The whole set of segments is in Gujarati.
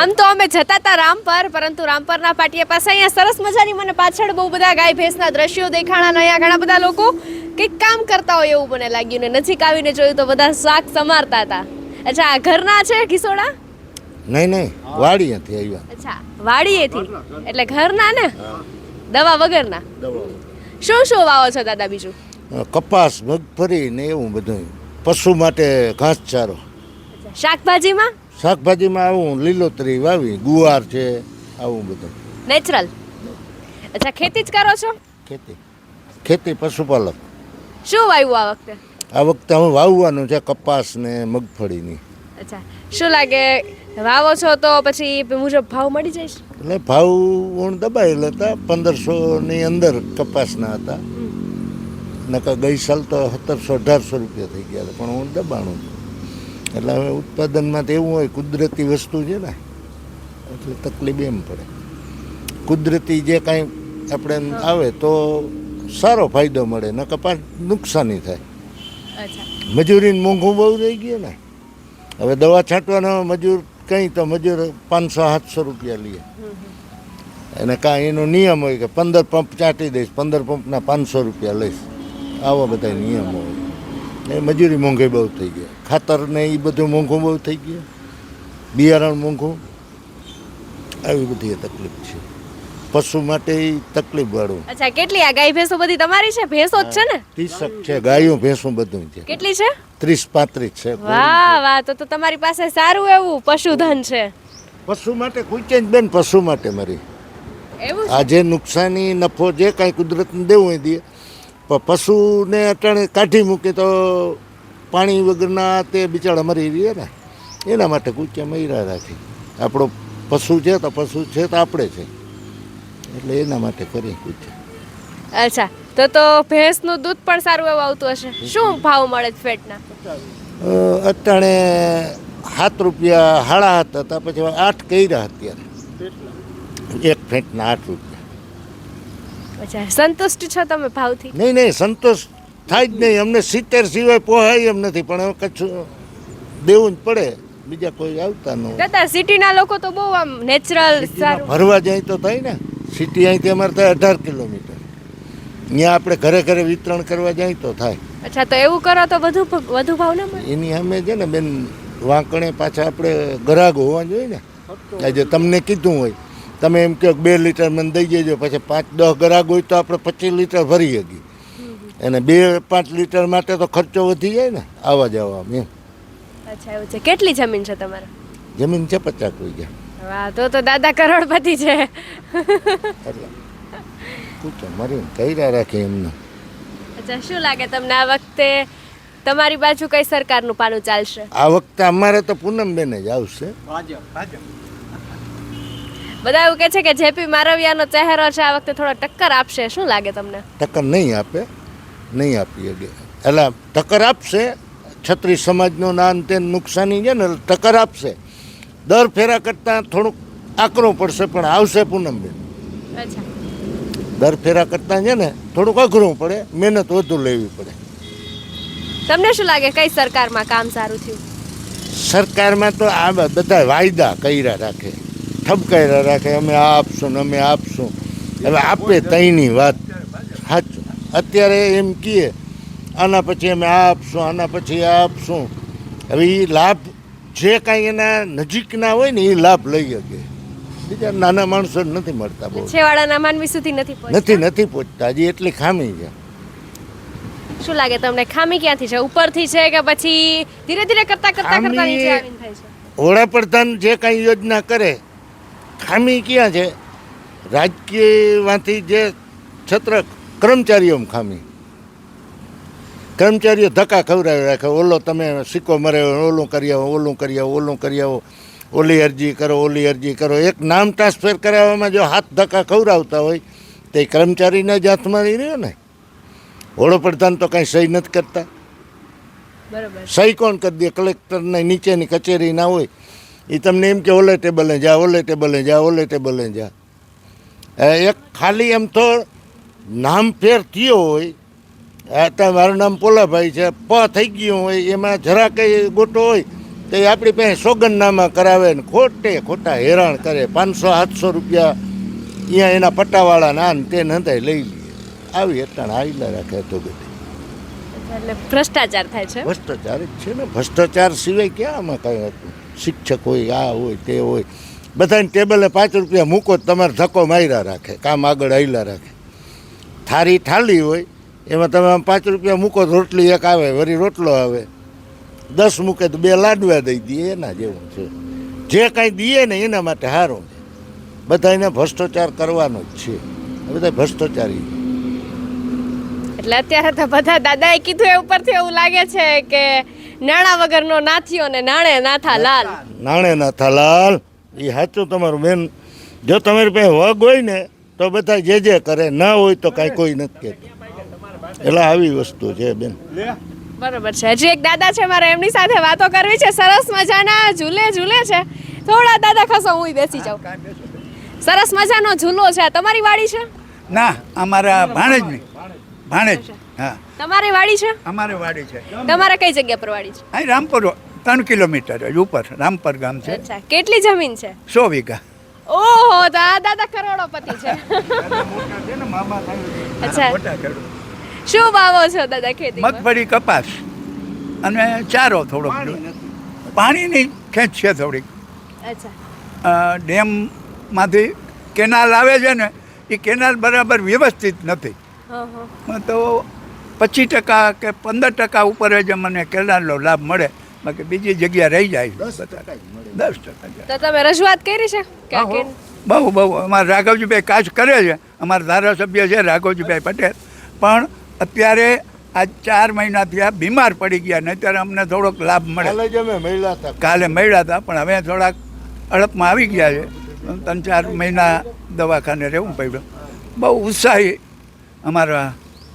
આમ તો અમે જતા હતા રામપર પરંતુ રામપરના પાટિયા પાસે અહીંયા સરસ મજાની મને પાછળ બહુ બધા ગાય ભેંસના દ્રશ્યો દેખાણા અહીંયા ઘણા બધા લોકો કંઈક કામ કરતા હોય એવું મને લાગ્યું ને નજીક આવીને જોયું તો બધા શાક સમારતા હતા અચ્છા આ ઘરના છે ઘીસોડા? નહીં નહીં વાડીએથી આવ્યા. અચ્છા વાડીએથી? એટલે ઘરના ને? દવા વગરના? શું શું વાવો છો દાદા બીજું? કપાસ મગફળી ને એવું બધું પશુ માટે ઘાસચારો. શાકભાજીમાં? શાકભાજીમાં આવું લીલોતરી વાવી ગુવાર છે આવું બધું. નેચરલ અચ્છા ખેતી જ કરો છો? ખેતી. ખેતી પશુપાલક શું વાવ્યું આ વખતે? આ વખતે હવે વાવવાનું છે કપાસ ને મગફળીની. અચ્છા શું લાગે? વાવો છો તો પછી મુજબ ભાવ મળી જઈશ એટલે ભાવ ઊણ દબાયેલા હતા પંદરસોની અંદર કપાસના હતા. નકર ગઈ સાલ તો સત્તરસો અઢારસો રૂપિયા થઈ ગયા હતા પણ ઊણ દબાણું. એટલે હવે ઉત્પાદનમાં તો એવું હોય કુદરતી વસ્તુ છે ને એટલે તકલીફ એમ પડે. કુદરતી જે કાંઈ આપણે આવે તો સારો ફાયદો મળે ન કપાસ નુકસાની થાય. મજૂરીને મોંઘું બહુ રહી ગયું ને. હવે દવા છાંટવાનો મજૂર કંઈ તો મજૂર પાંચસો સાતસો રૂપિયા લે. એને કાંઈ એનો નિયમ હોય કે પંદર પંપ ચાટી દઈશ પંદર પંપના પાંચસો રૂપિયા લઈશ. આવા બધા નિયમો હોય. એ મજૂરી મોંઘી બહુ થઈ ગઈ. ખાતર ને એ બધું મોંઘું બહુ થઈ ગયું. બિયારણ મોંઘું. આવી બધી તકલીફ છે. પશુ માટે તકલીફ વાળું. અચ્છા કેટલી આ ગાય ભેંસો બધી તમારી છે? ભેંસો જ છે ને? ત્રીસક છે. ગાયો ભેંસો બધું છે. કેટલી છે? ત્રીસ પાંત્રીસ છે. વાહ વાહ તો તો તમારી પાસે સારું એવું પશુધન છે. પશુ માટે કોઈ ચેન્જ બેન પશુ માટે મારી. એવું છે? આ જે નુકસાની નફો જે કાંઈ કુદરતને દેવું હોય દે પણ પશુને અટાણે કાઢી મૂકે તો પાણી વગરના તે બિચારા મરી રહીએ ને. એના માટે કૂચ્યા મૈરા રાખી. આપણો પશુ છે તો પશુ છે તો આપણે છે. એટલે એના માટે કરી કૂચ્યા અચ્છા તો તો ભેંસનું દૂધ પણ સારું એવું આવતું હશે. શું ભાવ મળે છે ફેટના? અટાણે સાત રૂપિયા સાડા સાત હતા પછી આઠ કર્યા અત્યારે. એક ફેંટના આઠ રૂપિયા. અચ્છા સંતુષ્ટ છો તમે ભાવથી? નહીં નહીં સંતોષ થાય જ નહીં. અમને સિત્તેર સિવાય પોહાય એમ નથી પણ હવે કચ્છ દેવું જ પડે. બીજા કોઈ આવતા ન હોય. દાદા સિટીના લોકો તો બહુ આમ નેચરલ સારું. ભરવા જાય તો થાય ને. સિટી અહીંથી અમારે થાય અઢાર કિલોમીટર. ત્યાં આપણે ઘરે ઘરે વિતરણ કરવા જાય તો થાય. અચ્છા તો એવું કરો તો વધુ વધુ ભાવ ના મળે? એની સામે છે ને બેન વાંકણે પાછા આપણે ગરાગ હોવા જોઈએ ને. આજે તમને કીધું હોય. તમે એમ કહો કે બે લીટર મને દઈ દેજો પછી પાંચ દસ ગ્રાહક હોય તો આપણે પચીસ લીટર ભરી શકીએ અને બે પાંચ લીટર માટે તો ખર્ચો વધી જાય ને આવવા જવામાં એમ. અચ્છા એવું છે. કેટલી જમીન છે તમારે? જમીન છે પચાસ વીઘા. વાહ તો તો દાદા કરોડપતિ છે. એટલે પૂછો મરીને કર્યા રાખે એમને. અચ્છા શું લાગે તમને આ વખતે તમારી બાજુ કઈ સરકારનું પાનું ચાલશે? આ વખતે અમારે તો પૂનમબેન જ આવશે. બધા એવું કહે છે કે જેપી મારવિયાનો ચહેરો છે આ વખતે થોડો ટક્કર આપશે. શું લાગે તમને? ટક્કર નહીં આપે. નહીં આપી એટલે ટક્કર આપશે છત્રી સમાજનો નાન તે નુકસાની છે ને ટક્કર આપશે. દર ફેરા કરતાં થોડુંક આકરો પડશે પણ આવશે પૂનમબેન. દર ફેરા કરતાં છે ને થોડુંક અઘરું પડે મહેનત વધુ લેવી પડે. તમને શું લાગે કઈ સરકારમાં કામ સારું થયું? સરકારમાં તો આ બધા વાયદા કર્યા રાખે. ઠપકાર્યા રાખે અમે આ આપશું ને અમે આપશું. હવે આપે તઈની વાત. સાચું. અત્યારે એમ કહીએ આના પછી અમે આ આપશું આના પછી આ આપશું. હવે એ લાભ જે કાંઈ એના નજીકના હોય ને એ લાભ લઈ શકે. બીજા નાના માણસો નથી મળતા બહુ. છેવાડાના માનવી સુધી નથી નથી નથી પહોંચતા. હજી એટલી ખામી છે. શું લાગે તમને ખામી ક્યાંથી છે? ઉપરથી છે કે પછી ધીરે ધીરે કરતા કરતા કરતા નીચે આવીને થાય છે? વડાપ્રધાન જે કાંઈ યોજના કરે ખામી ક્યાં છે? રાજકીયમાંથી જે છત્ર કર્મચારીઓમાં ખામી. કર્મચારીઓ ધક્કા ખવડાવી રાખે. ઓલો તમે સિક્કો મરે ઓલું કરી આવો ઓલું કરી આવો ઓલું કરી આવો. ઓલી અરજી કરો ઓલી અરજી કરો. એક નામ ટ્રાન્સફર કરાવવામાં જો હાથ ધક્કા ખવડાવતા હોય તો એ કર્મચારીના જ હાથમાં રહી રહ્યો ને. વડાપ્રધાન તો કાંઈ સહી નથી કરતા. સહી કોણ કરી દે? કલેક્ટરને નીચેની કચેરી ના હોય એ તમને એમ કે ઓલે ટેબલે જા ઓલે ટેબલે જા ઓલે ટેબલે જા. એ એક ખાલી એમ તો નામ ફેર થયો હોય. અત્યારે મારું નામ પોલાભાઈ છે પ થઈ ગયું હોય એમાં જરા કંઈ ગોટો હોય તો એ આપણી પાસે સોગંદનામા કરાવે ને ખોટે ખોટા હેરાન કરે. પાંચસો સાતસો રૂપિયા અહીંયા એના પટ્ટાવાળા ના તે નતા લઈ લઈએ આવી અટાણ આવીલા રાખે તો બધી. એટલે ભ્રષ્ટાચાર થાય છે? ભ્રષ્ટાચાર જ છે ને. ભ્રષ્ટાચાર સિવાય ક્યાં આમાં કાંઈ હતું? શિક્ષક હોય આ હોય, તે હોય. બધાને ટેબલે પાંચ રૂપિયા મૂકો તમારે ધક્કો માર્યા રાખે, કામ આગળ હૈલા રાખે. થારી થાળી હોય, એમાં તમે આમ પાંચ રૂપિયા મૂકો તો રોટલી એક આવે વરી રોટલો આવે. દસ મૂકે તો બે લાડવા દઈ દઈએ, એના જેવું છે. જે કાંઈ દઈએ ને એના માટે સારું છે બધા એને ભ્રષ્ટાચાર કરવાનો જ છે. બધા ભ્રષ્ટાચારી. એટલે અત્યારે તો બધા દાદાએ કીધું એ ઉપરથી એવું લાગે છે કે નાણા વગરનો નાથિયો ને નાણે નાથા લાલ. નાણે નાથા લાલ એ સાચું તમારું બેન. જો તમારી પાસે વગ હોય ને તો બધા જે જે કરે ના હોય તો કાંઈ કોઈ નથી કહેતું. એટલે આવી વસ્તુ છે બેન. બરોબર છે. હજી એક દાદા છે મારે એમની સાથે વાતો કરવી છે. સરસ મજાના ઝૂલે ઝૂલે છે. થોડા દાદા ખસો હું બેસી જાઉં. સરસ મજાનો ઝૂલો છે. આ તમારી વાડી છે? ના અમારા ભાણેજ નહીં ભાણેજ. હા. તમારી વાડી છે? અમારે વાડી છે. તમારે કઈ જગ્યા પર વાડી છે? અહીં રામપુર ત્રણ કિલોમીટર જ ઉપર રામપર ગામ છે. અચ્છા કેટલી જમીન છે? સો વીઘા. ઓહો દાદા કરોડોપતિ છે. અચ્છા. શું વાવો છો દાદા ખેતી મગફળી કપાસ અને ચારો થોડોક પાણીની ખેંચ છે થોડીક. અચ્છા. ડેમમાંથી કેનાલ આવે છે ને એ કેનાલ બરાબર વ્યવસ્થિત નથી. તો પચીસ ટકા કે પંદર ટકા ઉપર જ મને કેળાનો લાભ મળે. બાકી બીજી જગ્યા રહી જાય. દસ ટકા. તો તમે રજૂઆત કરી છે? બહુ બહુ. અમારા રાઘવજીભાઈ કાજ કરે છે. અમારા ધારાસભ્ય છે રાઘવજીભાઈ પટેલ. પણ અત્યારે આ ચાર મહિનાથી આ બીમાર પડી ગયા ને ત્યારે અમને થોડોક લાભ મળે. કાલે અમે મળ્યા કાલે મળ્યા હતા પણ હવે થોડાક અડપમાં આવી ગયા છે. ત્રણ ચાર મહિના દવાખાને રહેવું પડ્યું. બહુ ઉત્સાહી અમારા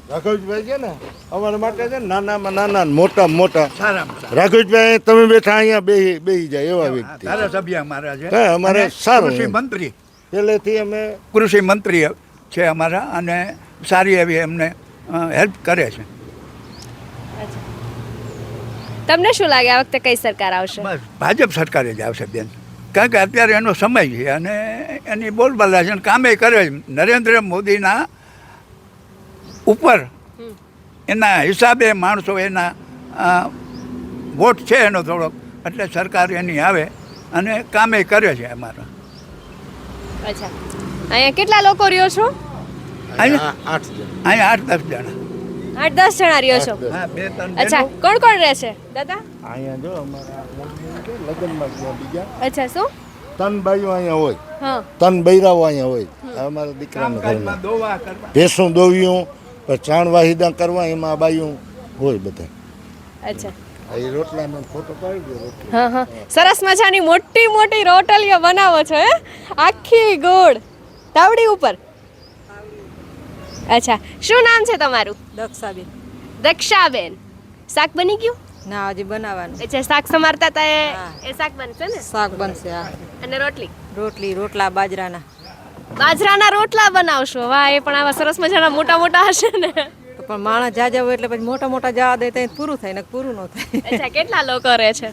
રાઘવજીભાઈ છે ને અમારા માટે છે ને નાનામાં નાના મોટા. મોટા સારા. રાઘવજીભાઈ તમે બેઠા અહીંયા બેહી બેહી જાય એવા વ્યક્તિ. ધારાસભ્ય અમારા છે. હા, અમારે સારું કૃષિ મંત્રી. પહેલેથી અમે કૃષિ મંત્રી છે અમારા અને સારી એવી એમને હેલ્પ કરે છે. તમને શું લાગે આ વખતે કઈ સરકાર આવશે? ભાજપ સરકારે જ આવશે બેન. કારણ કે અત્યારે એનો સમય છે અને એની બોલબાલા છે અને કામે કરે છે. નરેન્દ્ર મોદીના ઉપર. એના હિસાબે માણસો એના વોટ છે એનો થોડોક. એટલે સરકાર એની આવે અને કામે કરે છે અમારા. અચ્છા. અહીંયા કેટલા લોકો રહ્યો છો? અહીંયા આઠ અહીંયા આઠ દસ જણા. આઠ દસ જણા રહ્યો છો? હા બે ત્રણ અચ્છા કોણ કોણ રહે છે દાદા? અહીંયા જો અમારા લગ્નમાં ગયા બીજા. અચ્છા શું? તન બાઈઓ અહીંયા હોય. તન બૈરાઓ અહીંયા હોય. અમારા દીકરાના ઘરમાં. ભેંસું દોવ્યું ચાણ વાહિદા કરવા એમાં બાયું હોય બધા. અચ્છા. આ એ રોટલાનો ફોટો પાડી દો રોટલી. હા હા. સરસ મજાની મોટી મોટી રોટલીઓ બનાવો છો હે? આખી ગોળ. તાવડી ઉપર. અચ્છા. શું નામ છે તમારું? દક્ષાબેન. દક્ષાબેન. શાક બની ગયું? ના હજી બનાવવાનું. અચ્છા શાક સમારતા તા એ શાક બનશે ને? શાક બનશે આ અને રોટલી? રોટલી રોટલા બાજરાના. બાજરાના રોટલા બનાવશો? વાહ એ પણ આવા સરસ મજાના મોટા મોટા હશે ને. તો પણ માણસ જાજા હોય એટલે પછી મોટા મોટા જવા દે તો પૂરું થાય ને પૂરું ન થાય. અચ્છા કેટલા લોકો રહે છે?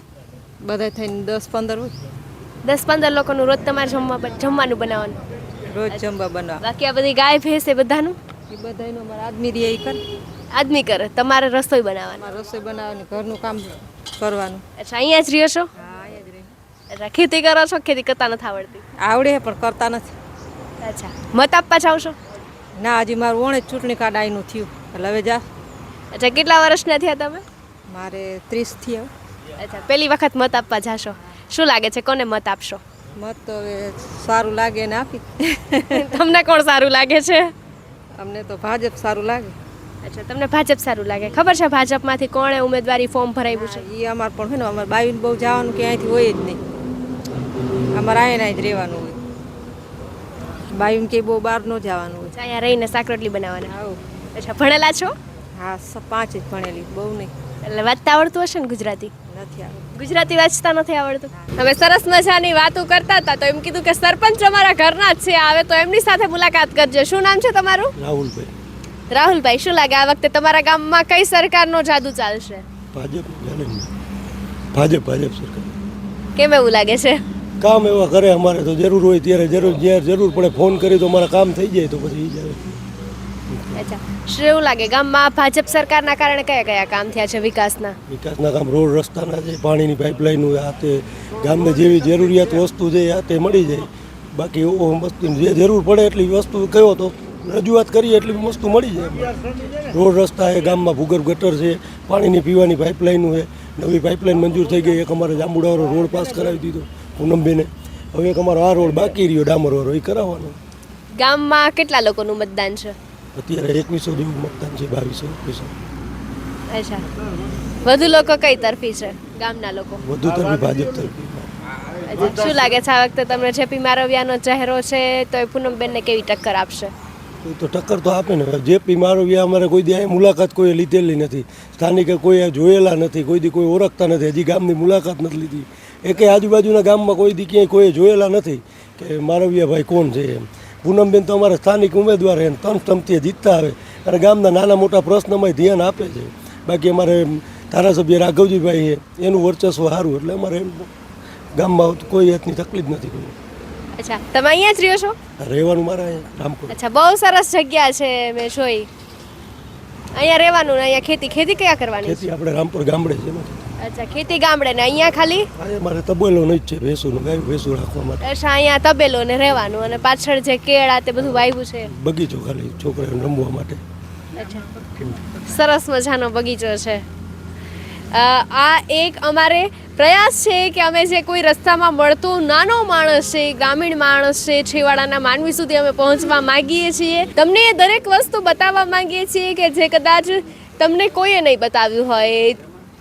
બધા થઈને દસ પંદર હોય. દસ પંદર લોકોનું રોજ તમારે જમવા જમવાનું બનાવવાનું? રોજ જમવા બનાવ. બાકી આ બધી ગાય ભેંસ એ બધાનું? એ બધાનું અમારા આદમી રે કરે. આદમી કરે તમારે રસોઈ બનાવવાની? રસોઈ બનાવવાની ઘરનું કામ કરવાનું. અચ્છા અહીંયા જ રહ્યો છો? હા અહીંયા જ રહે. ખેતી કરો છો? ખેતી કરતા નથી આવડતી? આવડે પણ કરતા નથી. અચ્છા. મત આપવા જાવ છો? ના હજી મારું ઓણે ચૂંટણી કાર્ડ આવીનું થયું. એટલે હવે જા. અચ્છા કેટલા વર્ષના થયા તમે? મારે ત્રીસ થયા. અચ્છા પહેલી વખત મત આપવા જાશો. શું લાગે છે કોને મત આપશો? મત તો હવે સારું લાગે ને આપી. તમને કોણ સારું લાગે છે? અમને તો ભાજપ સારું લાગે. અચ્છા તમને ભાજપ સારું લાગે. ખબર છે ભાજપમાંથી કોણે ઉમેદવારી ફોર્મ ભરાવ્યું છે? એ અમારે પણ હોય ને અમારે બાવીને બહુ જવાનું કે અહીંથી હોય જ નહીં. અમારે અહીંયા જ રહેવાનું હોય. બાવીને કે બહુ બહાર ન જવાનું હોય. અહીંયા રહીને શાક રોટલી બનાવવાના. આવું. અચ્છા ભણેલા છો? હા સ- પાંચ જ ભણેલી બહુ નહીં. એટલે વાંચતા આવડતું હશે ને ગુજરાતી? નથી આવડતું. ગુજરાતી વાંચતા નથી આવડતું? તમે સરસ મજાની વાતો કરતા હતા તો એમ કીધું કે સરપંચ અમારા ઘરના જ છે આવે તો એમની સાથે મુલાકાત કરજો. શું નામ છે તમારું? રાહુલભાઈ. રાહુલભાઈ શું લાગે આ વખતે તમારા ગામમાં કઈ સરકારનો જાદુ ચાલશે? ભાજપ જાણે ને. ભાજપ ભાજપ સરકાર. કેમ એવું લાગે છે? કામ એવા કરે અમારે તો જરૂર હોય ત્યારે જરૂર જ્યારે જરૂર પડે ફોન કરી તો અમારા કામ થઈ જાય તો પછી જાય અચ્છા. શું લાગે ગામમાં ભાજપ સરકારના કારણે કયા કયા કામ થયા છે વિકાસના? વિકાસના કામ રોડ રસ્તાના છે પાણીની પાઇપલાઇન આ તે ગામને જેવી જરૂરિયાત વસ્તુ છે આ તે મળી જાય. બાકી વસ્તુ જે જરૂર પડે એટલી વસ્તુ કયો તો રજૂઆત કરીએ એટલી વસ્તુ મળી જાય રોડ રસ્તા એ ગામમાં ભૂગર્ભ ગટર છે પાણીની પીવાની પાઇપલાઇનો છે નવી પાઇપલાઇન મંજૂર થઈ ગઈ એક અમારે જાંબુડાવાળો રોડ પાસ કરાવી દીધો. પૂનમબેને હવે એક અમારો આ રોડ બાકી રહ્યો ડામરવાળો એ કરાવવાનો. ગામમાં કેટલા લોકોનું મતદાન છે? અત્યારે એકવીસો જેવું મતદાન છે બાવીસો એકવીસો. અચ્છા. વધુ લોકો કઈ તરફી છે ગામના લોકો? વધુ તરફી ભાજપ તરફી. શું લાગે છે આ વખતે તમને જેપી મારવિયાનો ચહેરો છે તો એ પૂનમબેનને કેવી ટક્કર આપશે? તો ટક્કર તો આપે ને. જે પી મારવિયા અમારે કોઈ દી મુલાકાત કોઈએ લીધેલી નથી. સ્થાનિકે કોઈ જોયેલા નથી. કોઈ દી કોઈ ઓળખતા નથી. હજી ગામની મુલાકાત નથી લીધી. એકે આજુબાજુના ગામમાં કોઈ દી ક્યાંય કોઈએ જોયેલા નથી કે મારવિયા ભાઈ કોણ છે એમ. પૂનમબેન તો અમારા સ્થાનિક ઉમેદવાર છે. તમ તમથી જીતતા આવે. અને ગામના નાના મોટા પ્રશ્નમાં ધ્યાન આપે છે. બાકી અમારે ધારાસભ્ય રાઘવજીભાઈ છે એનું વર્ચસ્વ સારું. એટલે અમારે એમ ગામમાં કોઈ જાતની તકલીફ નથી કોઈ. અચ્છા તમે અહીંયા જ રહ્યો છો? રહેવાનું મારા રામપુર. અચ્છા બહુ સરસ જગ્યા છે મેં જોઈ. અહીંયા રહેવાનું ને અહીંયા ખેતી ખેતી કયા કરવાની? ખેતી આપણે રામપુર ગામડે છે અચ્છા ખેતી ગામડે ને અહીંયા ખાલી? મારે તબેલો નહીં જ છે ભેંસુનું ગાયું ભેંસું રાખવા માટે. અચ્છા અહીંયા તબેલો ને રહેવાનું અને પાછળ જે કેળા તે બધું વાવ્યું છે. બગીચો ખાલી છોકરાઓને રમવા માટે. અચ્છા સરસ મજાનો બગીચો છે. આ એક અમારે પ્રયાસ છે કે અમે જે કોઈ રસ્તામાં મળતો નાનો માણસ છે, ગ્રામીણ માણસ છે, છેવાડાના માનવી સુધી અમે પહોંચવા માંગીએ છીએ. તમને દરેક વસ્તુ બતાવવા માંગીએ છીએ કે જે કદાચ તમને કોઈએ નહીં બતાવ્યું હોય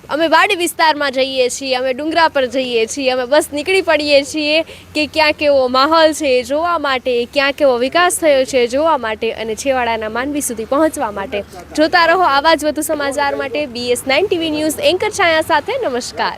અમે વાડી વિસ્તારમાં જઈએ છીએ, અમે ડુંગરા પર જઈએ છીએ, અમે બસ નીકળી પડીએ છીએ કે ક્યાં કેવો માહોલ છે જોવા માટે ક્યાં કેવો વિકાસ થયો છે જોવા માટે અને છેવાડાના માનવી સુધી પહોંચવા માટે. જોતા રહો આવા જ વધુ સમાચાર માટે BS nine TV news anchor Chhaya સાથે, નમસ્કાર.